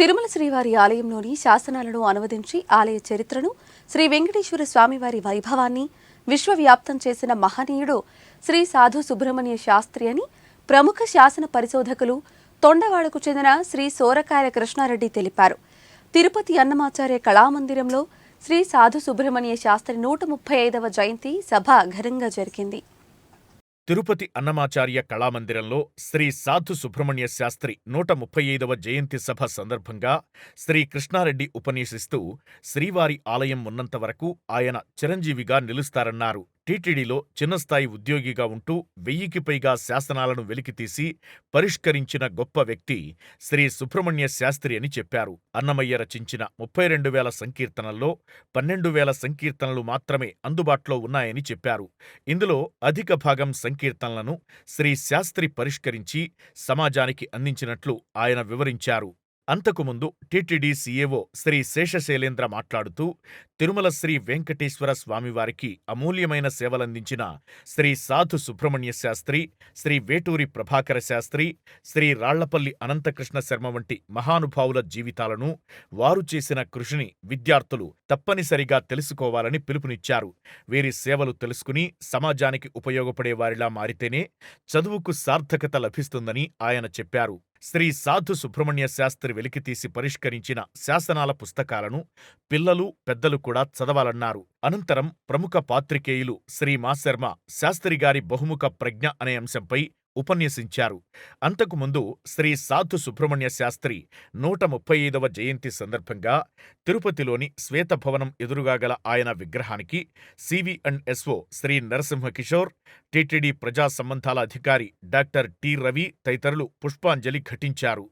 తిరుమల శ్రీవారి ఆలయంలోని శాసనాలను అనువదించి ఆలయ చరిత్రను శ్రీ వెంకటేశ్వర స్వామివారి వైభవాన్ని విశ్వవ్యాప్తం చేసిన మహనీయుడు శ్రీ సాధు సుబ్రహ్మణ్య శాస్త్రి అని ప్రముఖ శాసన పరిశోధకులు తొండవాడకు చెందిన శ్రీ సోరకాయల కృష్ణారెడ్డి తెలిపారు. తిరుపతి అన్నమాచార్య కళామందిరంలో శ్రీ సాధు సుబ్రహ్మణ్య శాస్త్రి నూట ముప్పై ఐదవ జయంతి సభ ఘనంగా జరిగింది. తిరుపతి అన్నమాచార్య కళామందిరంలో శ్రీ సాధు సుబ్రహ్మణ్య శాస్త్రి నూట ముప్పై ఐదవ జయంతి సభ సందర్భంగా శ్రీ కృష్ణారెడ్డి ఉపన్యసిస్తూ శ్రీవారి ఆలయం ఉన్నంత వరకు ఆయన చిరంజీవిగా నిలుస్తారన్నారు. టీటీడీలో చిన్నస్థాయి ఉద్యోగిగా ఉంటూ వెయ్యికి పైగా శాసనాలను వెలికితీసి పరిష్కరించిన గొప్ప వ్యక్తి శ్రీ సుబ్రహ్మణ్య శాస్త్రి అని చెప్పారు. అన్నమయ్య రచించిన ముప్పై రెండు వేల సంకీర్తనల్లో పన్నెండు వేల సంకీర్తనలు మాత్రమే అందుబాటులో ఉన్నాయని చెప్పారు. ఇందులో అధిక భాగం సంకీర్తనలను శ్రీ శాస్త్రి పరిష్కరించి సమాజానికి అందించినట్లు ఆయన వివరించారు. అంతకుముందు టీటీడీ సీఏఓ శ్రీ శేషశైలేంద్ర మాట్లాడుతూ తిరుమల శ్రీ వెంకటేశ్వర స్వామివారికి అమూల్యమైన సేవలందించిన శ్రీ సాధు సుబ్రహ్మణ్య శాస్త్రి శ్రీ వేటూరి ప్రభాకర శాస్త్రి శ్రీ రాళ్ళపల్లి అనంతకృష్ణ శర్మ వంటి మహానుభావుల జీవితాలను వారు చేసిన కృషిని విద్యార్థులు తప్పనిసరిగా తెలుసుకోవాలని పిలుపునిచ్చారు. వీరి సేవలు తెలుసుకుని సమాజానికి ఉపయోగపడే వారిలా మారితేనే చదువుకు సార్థకత లభిస్తుందని ఆయన చెప్పారు. శ్రీ సాధు సుబ్రహ్మణ్య శాస్త్రి వెలికితీసి పరిష్కరించిన శాసనాల పుస్తకాలను పిల్లలు పెద్దలు కూడా చదవాలన్నారు. అనంతరం ప్రముఖ పాత్రికేయులు శ్రీ మాశర్మ శాస్త్రిగారి బహుముఖ ప్రజ్ఞ అనే అంశంపై ఉపన్యసించారు. అంతకుముందు శ్రీ సాధు సుబ్రహ్మణ్య శాస్త్రి నూట ముప్పై ఐదవ జయంతి సందర్భంగా తిరుపతిలోని శ్వేతభవనం ఎదురుగా గల ఆయన విగ్రహానికి CV and SO Shri Narasimha Kishore TTD ప్రజా సంబంధాల అధికారి డాక్టర్ టి రవి తదితరులు పుష్పాంజలి ఘటించారు.